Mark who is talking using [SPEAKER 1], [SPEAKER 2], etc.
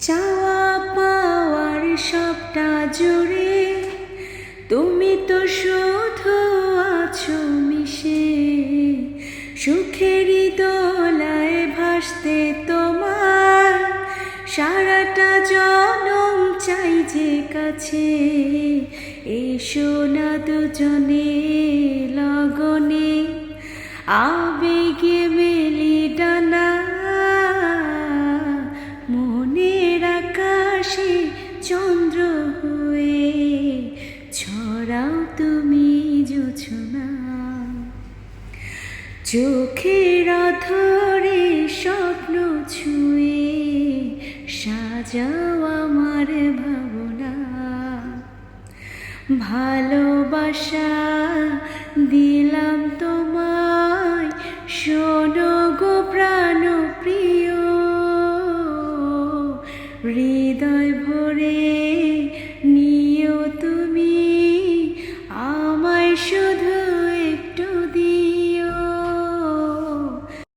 [SPEAKER 1] চাওয়া পাওয়ার সবটা জুড়ে তুমি তো শুধু আছো মিশে। সুখেরই দোলায় ভাসতে তোমার সারাটা জনম চাই যে কাছে। এসো না দুজনে, লগনে, আবেগে আকাশে চন্দ্র হয়ে ছড়াও তুমি জোছনা। চোখের ধরে স্বপ্ন ছুঁয়ে সাজাও আমার ভাবনা। ভালোবাসা দিলাম তোমায়, শোনো গো প্রাণ প্রিয় হৃদয় ভরে